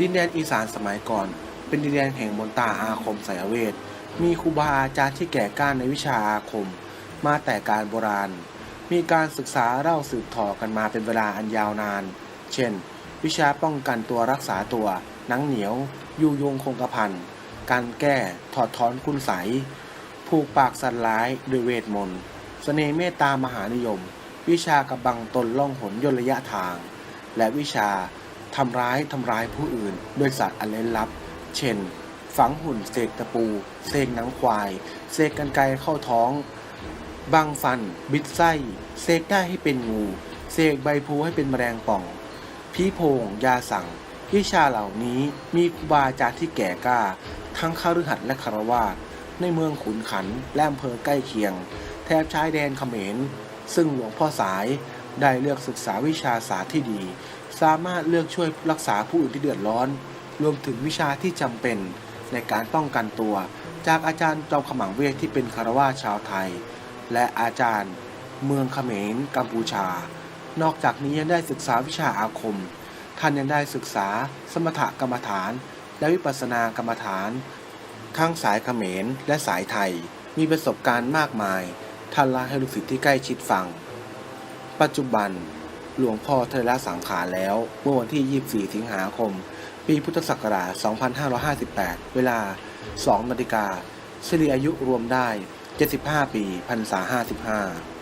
ดินแดนอีสานสมัยก่อน เป็นดินแดนแห่งมนตาอาคมไสยเวท มีครูบาอาจารย์ที่แก่กล้าในวิชาอาคม มาแต่การโบราณ มีการศึกษาเล่าสืบต่อกันมาเป็นเวลาอันยาวนาน เช่น วิชาป้องกันตัวรักษาตัว หนังเหนียว ยูยงคงกระพัน การแก้ ถอดถอนคุณใสยผูกปากสัตว์ร้ายด้วยเวทมนต์ เสน่ห์เมตตามหานิยม วิชากำบังตนล่องหนยนระยะทาง และวิชา ทำร้ายทำร้ายผู้อื่น ด้วยสัตว์อันเล่นลับ เช่น ฝังหุ่นเสกตะปู เสกหนังควาย เสกกันไกรเข้าท้อง บังฟัน บิดไส้ เสกได้ให้เป็นงู เสกใบพลูให้เป็นแมลงป่องผีโพง ยาสั่ง วิชาเหล่านี้มีครูบาอาจารย์ที่แก่กล้า ทั้งคฤหัสและคารวาสในเมืองขุนขันและอำเภอใกล้เคียงแถบชายแดนเขมร ซึ่งหลวงพ่อสายได้เลือกศึกษาวิชาศาสตร์ที่ดี สามารถเลือกช่วยรักษาผู้อื่นที่เดือดร้อน รวมถึงวิชาที่จำเป็นในการป้องกันตัว จากอาจารย์จอมขมังเวทที่เป็นคารวาชาวไทย และอาจารย์ เมืองเขมรกัมพูชา นอกจากนี้ยังได้ศึกษาวิชาอาคม ท่านยังได้ศึกษาสมถกรรมฐาน และวิปัสสนากรรมฐาน ทั้งสายเขมรและสายไทย มีประสบการณ์มากมายท่านเล่าให้ลูกศิษย์ที่ใกล้ชิดฟัง ปัจจุบัน หลวงพ่อเทระสังขารแล้ว เมื่อวันที่ 24 สิงหาคม ปีพุทธศักราช 2558 เวลา 2นาฬิกาสิริอายุรวมได้ 75 ปีพรรษา 55